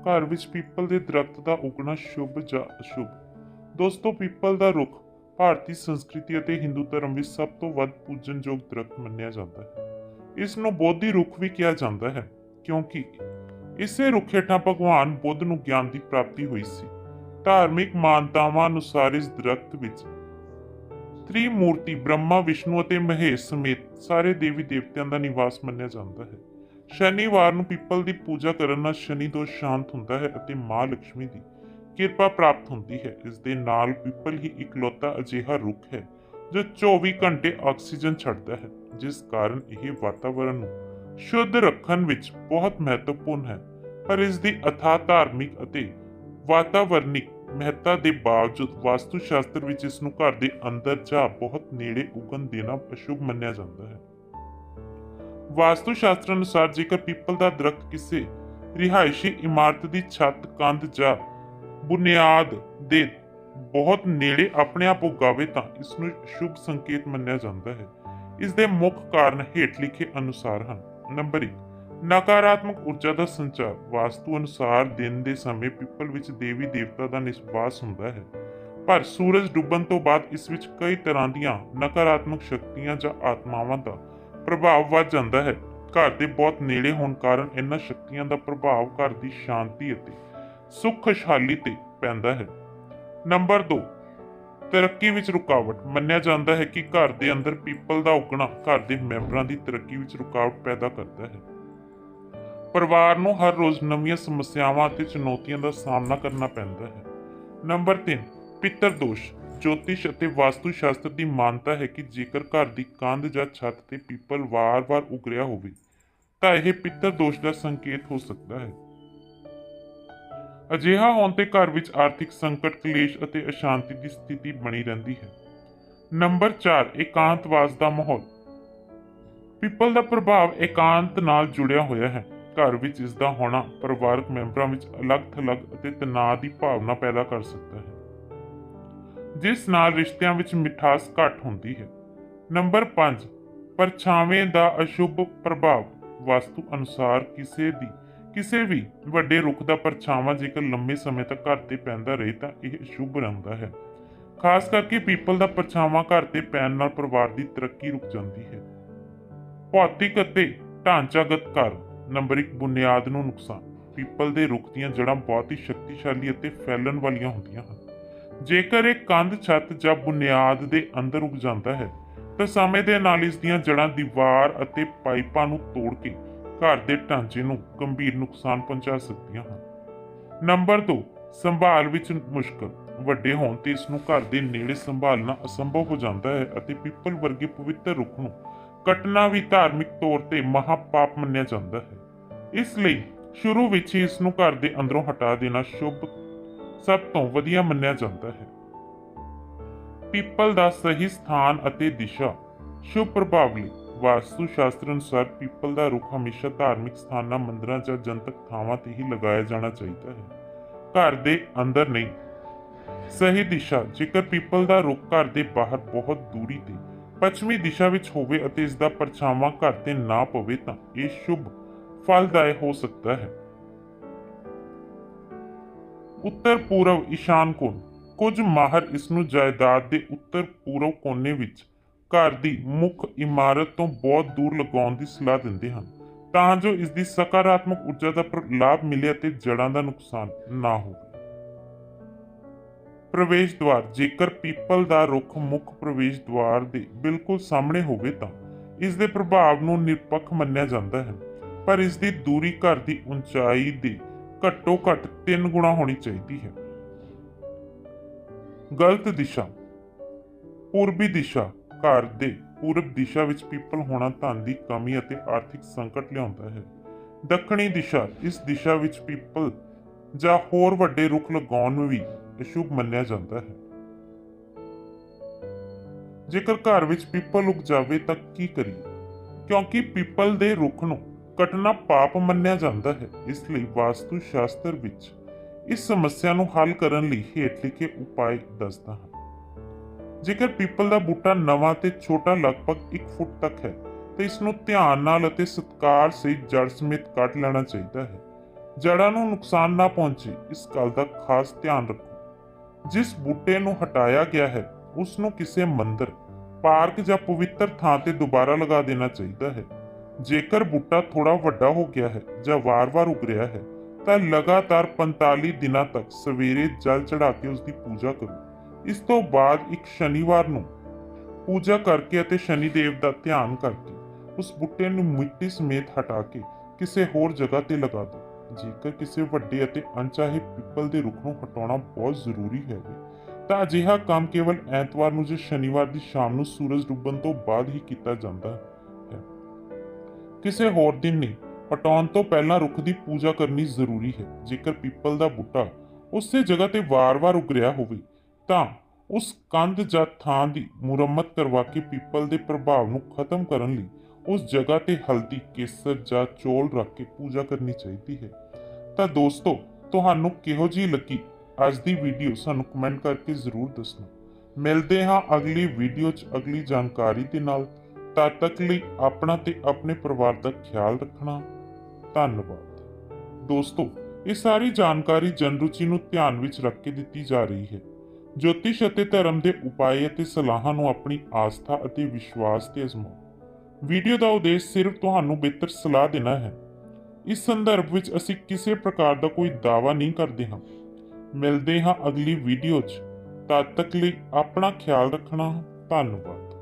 ਘਰ ਵਿੱਚ ਪੀਪਲ ਦੇ ਦਰਖਤ ਦਾ ਉਗਣਾ ਸ਼ੁਭ ਜਾਂ ਅਸ਼ੁਭ? ਦੋਸਤੋ ਪੀਪਲ ਦਾ ਰੁੱਖ ਭਾਰਤੀ ਸੰਸਕ੍ਰਿਤੀ ਅਤੇ ਹਿੰਦੂ ਧਰਮ ਵਿੱਚ ਸਭ ਤੋਂ ਵੱਧ ਪੂਜਨਯੋਗ ਦਰਖਤ ਮੰਨਿਆ ਜਾਂਦਾ ਹੈ। ਇਸ ਨੂੰ ਬੋਧੀ ਰੁੱਖ ਵੀ ਕਿਹਾ ਜਾਂਦਾ ਹੈ, ਕਿਉਂਕਿ ਇਸੇ ਰੁੱਖ ਹੇਠਾਂ ਭਗਵਾਨ ਬੁੱਧ ਨੂੰ ਗਿਆਨ ਦੀ ਪ੍ਰਾਪਤੀ ਹੋਈ ਸੀ। ਧਾਰਮਿਕ ਮਾਨਤਾਵਾਂ ਅਨੁਸਾਰ ਇਸ ਦਰਖਤ ਵਿੱਚ ਤ੍ਰਿਮੂਰਤੀ, ਬ੍ਰਹਮਾ, ਵਿਸ਼ਨੂੰ ਅਤੇ ਮਹੇਸ਼ ਸਮੇਤ ਸਾਰੇ ਦੇਵੀ ਦੇਵਤਿਆਂ ਦਾ ਨਿਵਾਸ ਮੰਨਿਆ ਜਾਂਦਾ ਹੈ। ਸ਼ਨੀਵਾਰ ਨੂੰ ਪੀਪਲ ਦੀ ਪੂਜਾ ਕਰਨ ਨਾਲ ਸ਼ਨੀ ਦੋਸ਼ ਸ਼ਾਂਤ ਹੁੰਦਾ ਹੈ ਅਤੇ ਮਾਂ ਲక్ష్ਮੀ ਦੀ ਕਿਰਪਾ ਪ੍ਰਾਪਤ ਹੁੰਦੀ ਹੈ। ਇਸ ਦੇ ਨਾਲ ਪੀਪਲ ਹੀ ਇਕਲੌਤਾ ਅਜਿਹਾ ਰੁੱਖ ਹੈ, ਜੋ 24 ਘੰਟੇ ਆਕਸੀਜਨ ਛੱਡਦਾ ਹੈ, ਜਿਸ ਕਾਰਨ ਇਹ ਵਾਤਾਵਰਣ ਨੂੰ ਸ਼ੁੱਧ ਰੱਖਣ ਵਿੱਚ ਬਹੁਤ ਮਹੱਤਵਪੂਰਨ ਹੈ। ਪਰ ਇਸ ਦੀ ਅਥਾਹ ਧਾਰਮਿਕ ਅਤੇ ਵਾਤਾਵਰਣਿਕ ਮਹੱਤਤਾ ਦੇ ਬਾਵਜੂਦ ਵਾਸਤੂ ਸ਼ਾਸਤਰ ਵਿੱਚ ਇਸ ਨੂੰ ਘਰ ਦੇ ਅੰਦਰ ਜਾਂ ਬਹੁਤ ਨੇੜੇ ਉਗਣ ਦੇਣਾ ਅਸ਼ੁਭ ਮੰਨਿਆ ਜਾਂਦਾ ਹੈ। ਵਾਸਤੂ ਸ਼ਾਸਤਰ ਅਨੁਸਾਰ ਜੇਕਰ ਪੀਪਲ ਦਾ ਦਰਖਤ ਕਿਸੇ ਰਿਹਾਇਸ਼ੀ ਇਮਾਰਤ ਦੀ ਛੱਤ, ਕੰਧ ਜਾਂ ਬੁਨਿਆਦ ਦੇ ਬਹੁਤ ਨੇੜੇ ਆਪਣੇ ਆਪ ਉਗਾਵੇ ਤਾਂ ਇਸ ਨੂੰ ਸ਼ੁਭ ਸੰਕੇਤ ਮੰਨਿਆ ਜਾਂਦਾ ਹੈ। ਇਸ ਦੇ ਮੁੱਖ ਕਾਰਨ ਹੇਠ ਲਿਖੇ ਅਨੁਸਾਰ ਹਨ। ਨੰਬਰ 1 ਨਕਾਰਾਤਮਕ ਊਰਜਾ ਦਾ ਸੰਚਾਰ। ਵਾਸਤੂ ਅਨੁਸਾਰ ਦਿਨ ਦੇ ਸਮੇਂ ਪਿੱਪਲ ਵਿੱਚ ਦੇਵੀ ਦੇਵਤਾ ਦਾ ਨਿਸ਼ਵਾਸ ਹੁੰਦਾ ਹੈ। ਪਰ ਸੂਰਜ ਡੁੱਬਣ ਤੋਂ ਬਾਅਦ ਇਸ ਵਿੱਚ ਕਈ ਤਰ੍ਹਾਂ ਦੀਆਂ ਨਕਾਰਾਤਮਕ ਸ਼ਕਤੀਆਂ ਜਾਂ ਆਤਮਾਵਾਂ ਦਾ ਪ੍ਰਭਾਵ ਵੱਧ ਜਾਂਦਾ ਹੈ। ਘਰ ਦੇ ਬਹੁਤ ਨੇੜੇ ਹੋਣ ਕਾਰਨ ਇਹਨਾਂ ਸ਼ਕਤੀਆਂ ਦਾ ਪ੍ਰਭਾਵ ਘਰ ਦੀ ਸ਼ਾਂਤੀ ਅਤੇ ਸੁੱਖ ਖੁਸ਼ਹਾਲੀ ਤੇ ਪੈਂਦਾ ਹੈ। ਨੰਬਰ 2 ਤਰੱਕੀ ਵਿੱਚ ਰੁਕਾਵਟ। ਮੰਨਿਆ ਜਾਂਦਾ ਹੈ ਕਿ ਘਰ ਦੇ ਅੰਦਰ ਪੀਪਲ ਦਾ ਉਗਣਾ ਘਰ ਦੇ ਮੈਂਬਰਾਂ ਦੀ ਤਰੱਕੀ ਵਿੱਚ ਰੁਕਾਵਟ ਪੈਦਾ ਕਰਦਾ ਹੈ। ਪਰਿਵਾਰ ਨੂੰ ਹਰ ਰੋਜ਼ ਨਵੀਆਂ ਸਮੱਸਿਆਵਾਂ ਅਤੇ ਚੁਣੌਤੀਆਂ ਦਾ ਸਾਹਮਣਾ ਕਰਨਾ ਪੈਂਦਾ ਹੈ। ਨੰਬਰ 3 ਪਿੱਤਰ ਦੋਸ਼। ਜੋਤਿਸ਼ ਅਤੇ ਵਾਸਤੂ ਸ਼ਾਸਤਰ ਦੀ ਮਾਨਤਾ ਹੈ ਕਿ ਜੇਕਰ ਘਰ ਦੀ ਕੰਧ ਜਾਂ ਛੱਤ ਤੇ ਪੀਪਲ ਵਾਰ-ਵਾਰ ਉਗਰਿਆ ਹੋਵੇ, ਤਾਂ ਇਹ ਪਿੱਤਰ ਦੋਸ਼ ਦਾ ਸੰਕੇਤ ਹੋ ਸਕਦਾ ਹੈ। ਅਜਿਹਾ ਹੋਣ ਤੇ ਘਰ ਵਿੱਚ ਆਰਥਿਕ ਸੰਕਟ, ਕਲੇਸ਼ ਅਤੇ ਅਸ਼ਾਂਤੀ ਦੀ ਸਥਿਤੀ ਬਣੀ ਰਹਿੰਦੀ ਹੈ। ਨੰਬਰ 4 ਇਕਾਂਤਵਾਸ ਦਾ ਮਾਹੌਲ। ਪੀਪਲ ਦਾ ਪ੍ਰਭਾਵ ਇਕਾਂਤ ਨਾਲ ਜੁੜਿਆ ਹੋਇਆ ਹੈ। ਘਰ ਵਿੱਚ ਇਸ ਦਾ ਹੋਣਾ ਪਰਿਵਾਰਕ ਮੈਂਬਰਾਂ ਵਿੱਚ ਅਲੱਗ-ਥਲੱਗ ਅਤੇ ਤਣਾਅ ਦੀ ਭਾਵਨਾ ਪੈਦਾ ਕਰ ਸਕਦਾ ਹੈ। ਜਿਸ ਨਾਲ ਰਿਸ਼ਤਿਆਂ ਵਿੱਚ ਮਿਠਾਸ ਘੱਟ ਹੁੰਦੀ ਹੈ। ਨੰਬਰ 5 ਪਰਛਾਵੇਂ ਦਾ ਅਸ਼ੁਭ ਪ੍ਰਭਾਵ। ਵਾਸਤੂ ਅਨੁਸਾਰ ਕਿਸੇ ਦੀ, ਕਿਸੇ ਵੀ ਵੱਡੇ ਰੁੱਖ ਦਾ ਪਰਛਾਵਾਂ ਜੇਕਰ ਲੰਮੇ ਸਮੇਂ ਤੱਕ ਘਰ ਤੇ ਪੈਂਦਾ ਰਹੇ ਤਾਂ ਇਹ ਸ਼ੁਭ ਰਹਿੰਦਾ ਹੈ। ਖਾਸ ਕਰਕੇ ਪੀਪਲ ਦਾ ਪਰਛਾਵਾਂ ਘਰ ਤੇ ਪੈਣ ਨਾਲ ਪਰਿਵਾਰ ਦੀ ਤਰੱਕੀ ਰੁਕ ਜਾਂਦੀ ਹੈ। ਭੌਤਿਕ ਅਤੇ ਢਾਂਚਾਗਤ ਕਾਰਨ ਨੰਬਰ 1 ਬੁਨਿਆਦ ਨੂੰ ਨੁਕਸਾਨ। ਪੀਪਲ ਦੇ ਰੁੱਖ ਦੀਆਂ ਜੜ੍ਹਾਂ ਬਹੁਤ ਹੀ ਸ਼ਕਤੀਸ਼ਾਲੀ ਅਤੇ ਫੈਲਣ ਵਾਲੀਆਂ ਹੁੰਦੀਆਂ ਹਨ। ਜੇਕਰ ਇਹ ਕੰਧ, ਛੱਤ ਜਾਂ ਬੁਨਿਆਦ ਦੇ ਅੰਦਰ ਉਗ ਜਾਂਦਾ ਹੈ, ਤਾਂ ਸਮੇਂ ਦੇ ਨਾਲ ਇਸ ਦੀਆਂ ਜੜ੍ਹਾਂ ਦੀਵਾਰ ਅਤੇ ਪਾਈਪਾਂ ਨੂੰ ਤੋੜ ਕੇ ਘਰ ਦੇ ਢਾਂਚੇ ਨੂੰ ਗੰਭੀਰ ਨੁਕਸਾਨ ਪਹੁੰਚਾ ਸਕਦੀਆਂ ਹਨ। ਨੰਬਰ 2 ਸੰਭਾਲ ਵਿੱਚ ਮੁਸ਼ਕਲ। ਵੱਡੇ ਹੋਣ ਤੇ ਇਸ ਨੂੰ ਘਰ ਦੇ ਨੇੜੇ ਸੰਭਾਲਣਾ ਅਸੰਭਵ ਹੋ ਜਾਂਦਾ ਹੈ ਅਤੇ ਪੀਪਲ ਵਰਗੇ ਪਵਿੱਤਰ ਰੁੱਖ ਨੂੰ ਕੱਟਣਾ ਵੀ ਧਾਰਮਿਕ ਤੌਰ ਤੇ ਮਹਾਪਾਪ ਮੰਨਿਆ ਜਾਂਦਾ ਹੈ। ਇਸ ਲਈ ਸ਼ੁਰੂ ਵਿੱਚ ਹੀ ਇਸ ਨੂੰ ਘਰ ਦੇ ਅੰਦਰੋਂ ਹਟਾ ਦੇਣਾ ਸ਼ੁਭ ਸਭ ਤੋਂ ਵਧੀਆ ਮੰਨਿਆ ਜਾਂਦਾ ਹੈ। ਪੀਪਲ ਦਾ ਸਹੀ ਸਥਾਨ ਅਤੇ ਦਿਸ਼ਾ ਸ਼ੁਭ ਪ੍ਰਭਾਵ ਲਈ ਵਾਸਤੂ ਸ਼ਾਸਤਰ ਅਨੁਸਾਰ ਪੀਪਲ ਦਾ ਰੁੱਖ ਹਮੇਸ਼ਾ ਧਾਰਮਿਕ ਸਥਾਨਾਂ, ਮੰਦਰਾਂ ਜਾਂ ਜਨਤਕ ਥਾਵਾਂ ਤੇ ਹੀ ਲਗਾਇਆ ਜਾਣਾ ਚਾਹੀਦਾ ਹੈ। ਘਰ ਦੇ ਅੰਦਰ ਨਹੀਂ। ਸਹੀ ਦਿਸ਼ਾ, ਜੇਕਰ ਪੀਪਲ ਦਾ ਰੁੱਖ ਘਰ ਦੇ ਬਾਹਰ ਬਹੁਤ ਦੂਰੀ ਤੇ ਪੱਛਮੀ ਦਿਸ਼ਾ ਵਿੱਚ ਹੋਵੇ ਅਤੇ ਇਸ ਦਾ ਪਰਛਾਵਾਂ ਘਰ ਤੇ ਨਾ ਪਵੇ ਤਾਂ ਇਹ ਸ਼ੁਭ ਫਲਦਾਇ ਹੋ ਸਕਦਾ ਹੈ। ਉੱਤਰ ਪੂਰਬ ਈਸ਼ਾਨ ਕੋਣ ਕੁਝ ਮਾਹਰ ਇਸ ਨੂੰ ਜਾਇਦਾਦ ਦੇ ਉੱਤਰ ਪੂਰਬ ਕੋਨੇ ਵਿੱਚ, ਘਰ ਦੀ ਮੁੱਖ ਇਮਾਰਤ ਤੋਂ ਬਹੁਤ ਦੂਰ ਲਗਾਉਣ ਦੀ ਸਲਾਹ ਦਿੰਦੇ ਹਨ। ਤਾਂ ਜੋ ਇਸ ਦੀ ਸਕਾਰਾਤਮਕ ਊਰਜਾ ਦਾ ਲਾਭ ਮਿਲੇ ਅਤੇ ਜੜ੍ਹਾਂ ਦਾ ਨੁਕਸਾਨ ਨਾ ਹੋਵੇ। ਪ੍ਰਵੇਸ਼ ਦੁਆਰ ਜੇਕਰ ਪੀਪਲ ਦਾ ਰੁੱਖ ਮੁੱਖ ਪ੍ਰਵੇਸ਼ ਦੁਆਰ ਦੇ ਬਿਲਕੁਲ ਸਾਹਮਣੇ ਹੋਵੇ ਤਾਂ ਇਸ ਦੇ ਪ੍ਰਭਾਵ ਨੂੰ ਨਿਰਪੱਖ ਮੰਨਿਆ ਜਾਂਦਾ ਹੈ। ਪਰ ਇਸ ਦੀ ਦੂਰੀ ਘਰ ਦੀ ਉਚਾਈ ਦੇ ਘੱਟੋ ਘੱਟ 3 ਗੁਣਾ ਹੋਣੀ ਚਾਹੀਦੀ ਹੈ। ਗਲਤ ਦਿਸ਼ਾ। ਪੂਰਬੀ ਦਿਸ਼ਾ। ਘਰ ਦੇ ਪੂਰਬ ਦਿਸ਼ਾ ਵਿੱਚ ਪੀਪਲ ਹੋਣਾ ਧਨ ਦੀ ਕਮੀ ਅਤੇ ਆਰਥਿਕ ਸੰਕਟ ਲਿਆਉਂਦਾ ਹੈ। ਦੱਖਣੀ ਦਿਸ਼ਾ। ਇਸ ਦਿਸ਼ਾ ਵਿੱਚ ਪੀਪਲ ਜਾਂ ਹੋਰ ਵੱਡੇ ਰੁੱਖ ਲਗਾਉਣ ਨੂੰ ਵੀ ਅਸ਼ੁਭ ਮੰਨਿਆ ਜਾਂਦਾ ਹੈ। ਜੇਕਰ ਘਰ ਵਿੱਚ ਪੀਪਲ ਉਗ ਜਾਵੇ ਤਾਂ ਕੀ ਕਰੀਏ? ਕਿਉਂਕਿ ਪੀਪਲ ਦੇ ਰੁੱਖ ਨੂੰ ਕੱਟਣਾ ਪਾਪ ਮੰਨਿਆ ਜਾਂਦਾ ਹੈ, ਇਸ ਲਈ ਵਾਸਤੂ ਸ਼ਾਸਤਰ ਵਿੱਚ ਇਸ ਸਮੱਸਿਆ ਨੂੰ ਹੱਲ ਕਰਨ ਲਈ ਹੇਠ ਲਿਖੇ ਉਪਾਅ ਦੱਸਦਾ ਹਾਂ। ਜੇਕਰ ਪੀਪਲ ਦਾ ਬੂਟਾ ਨਵਾਂ ਤੇ ਛੋਟਾ ਲਗਭਗ 1 ਫੁੱਟ ਤੱਕ ਹੈ, ਤਾਂ ਇਸ ਨੂੰ ਧਿਆਨ ਨਾਲ ਅਤੇ ਸਤਿਕਾਰ ਸਹਿਤ ਜੜ ਸਮੇਤ ਕੱਟ ਲੈਣਾ ਚਾਹੀਦਾ ਹੈ। ਜੜ੍ਹਾਂ ਨੂੰ ਨੁਕਸਾਨ ਨਾ ਪਹੁੰਚੇ, ਇਸ ਗੱਲ ਦਾ ਖਾਸ ਧਿਆਨ ਰੱਖੋ। ਜਿਸ ਬੂਟੇ ਨੂੰ ਹਟਾਇਆ ਗਿਆ ਹੈ, ਉਸ ਨੂੰ ਕਿਸੇ ਮੰਦਰ, ਪਾਰਕ ਜਾਂ ਪਵਿੱਤਰ ਥਾਂ ਤੇ ਦੁਬਾਰਾ ਲਗਾ ਦੇਣਾ ਚਾਹੀਦਾ ਹੈ। ਜੇਕਰ ਬੂਟਾ ਥੋੜਾ ਵੱਡਾ ਹੋ ਗਿਆ ਹੈ ਜਾਂ ਵਾਰ-ਵਾਰ ਉਗ ਰਿਹਾ ਹੈ, ਤਾਂ ਲਗਾਤਾਰ 45 ਦਿਨਾਂ ਤੱਕ ਸਵੇਰੇ ਜਲ ਚੜਾ ਕੇ ਉਸ ਦੀ ਪੂਜਾ ਕਰੋ। ਇਸ ਤੋਂ ਬਾਅਦ ਇੱਕ ਸ਼ਨੀਵਾਰ ਨੂੰ ਪੂਜਾ ਕਰਕੇ ਅਤੇ ਸ਼ਨੀ ਦੇਵ ਦਾ ਧਿਆਨ ਕਰਕੇ ਉਸ ਬੂਟੇ ਨੂੰ ਮਿੱਟੀ ਸਮੇਤ ਹਟਾ ਕੇ ਕਿਸੇ ਹੋਰ ਜਗ੍ਹਾ ਤੇ ਲਗਾ ਦਿਓ। ਜੇਕਰ ਕਿਸੇ ਵੱਡੇ ਅਤੇ ਅਣਚਾਹੇ ਪਿੱਪਲ ਦੇ ਰੁੱਖ ਨੂੰ ਹਟਾਉਣਾ ਬਹੁਤ ਜ਼ਰੂਰੀ ਹੈ ਤਾਂ ਅਜਿਹਾ ਕੰਮ ਕੇਵਲ ਐਤਵਾਰ ਨੂੰ ਜਾਂ ਸ਼ਨੀਵਾਰ ਦੀ ਸ਼ਾਮ ਨੂੰ ਸੂਰਜ ਡੁੱਬਣ ਤੋਂ ਬਾਅਦ ਹੀ ਕੀਤਾ ਜਾਂਦਾ ਹੈ। ਕਿਸੇ ਹੋਰ ਦਿਨ ਨਹੀਂ, ਹਟਾਉਣ ਤੋਂ ਪਹਿਲਾਂ ਰੁੱਖ ਦੀ ਪੂਜਾ ਕਰਨੀ ਜ਼ਰੂਰੀ ਹੈ। ਜੇਕਰ ਪਿੱਪਲ ਦਾ ਬੂਟਾ ਉਸੇ ਜਗ੍ਹਾ ਤੇ ਵਾਰ-ਵਾਰ ਉਗ ਰਿਹਾ ਹੋਵੇ, ਤਾਂ ਉਸ ਕੰਧ ਜਾਂ ਥਾਂ ਦੀ ਮੁਰੰਮਤ ਕਰਵਾ ਕੇ ਪਿੱਪਲ ਦੇ ਪ੍ਰਭਾਵ ਨੂੰ ਖਤਮ ਕਰਨ ਲਈ ਉਸ ਜਗ੍ਹਾ ਤੇ ਹਲਦੀ, ਕੇਸਰ ਜਾਂ ਚੋਲ ਰੱਖ ਕੇ ਪੂਜਾ ਕਰਨੀ ਚਾਹੀਦੀ ਹੈ। ਤਾਂ ਦੋਸਤੋ, ਤੁਹਾਨੂੰ ਕਿਹੋ ਜਿਹੀ ਲੱਗੀ ਅੱਜ ਦੀ ਵੀਡੀਓ? ਸਾਨੂੰ ਕਮੈਂਟ ਕਰਕੇ ਜ਼ਰੂਰ ਦੱਸਣਾ। ਮਿਲਦੇ ਹਾਂ ਅਗਲੀ ਵੀਡੀਓ 'ਚ ਅਗਲੀ ਜਾਣਕਾਰੀ ਦੇ ਨਾਲ। ਤਦ ਤੱਕ ਲਈ ਆਪਣਾ ਤੇ ਆਪਣੇ ਪਰਿਵਾਰ ਦਾ ਖਿਆਲ ਰੱਖਣਾ। ਧੰਨਵਾਦ। ਦੋਸਤੋ, ਇਹ ਸਾਰੀ ਜਾਣਕਾਰੀ ਜਨਰੁਚੀ ਨੂੰ ਧਿਆਨ ਵਿੱਚ ਰੱਖ ਕੇ ਦਿੱਤੀ ਜਾ ਰਹੀ ਹੈ। ਜੋਤਿਸ਼ ਅਤੇ ਧਰਮ ਦੇ ਉਪਾਅ ਅਤੇ ਸਲਾਹਾਂ ਨੂੰ ਆਪਣੀ ਆਸਥਾ ਅਤੇ ਵਿਸ਼ਵਾਸ ਤੇ ਅਜ਼ਮਾਓ। ਵੀਡੀਓ ਦਾ ਉਦੇਸ਼ ਸਿਰਫ ਤੁਹਾਨੂੰ ਬਿਹਤਰ ਸਲਾਹ ਦੇਣਾ ਹੈ। ਇਸ ਸੰਦਰਭ ਵਿੱਚ ਅਸੀਂ ਕਿਸੇ ਪ੍ਰਕਾਰ ਦਾ ਕੋਈ ਦਾਅਵਾ ਨਹੀਂ ਕਰਦੇ ਹਾਂ। ਮਿਲਦੇ ਹਾਂ ਅਗਲੀ ਵੀਡੀਓ 'ਚ। ਤਦ ਤੱਕ ਲਈ ਆਪਣਾ ਖਿਆਲ ਰੱਖਣਾ। ਧੰਨਵਾਦ।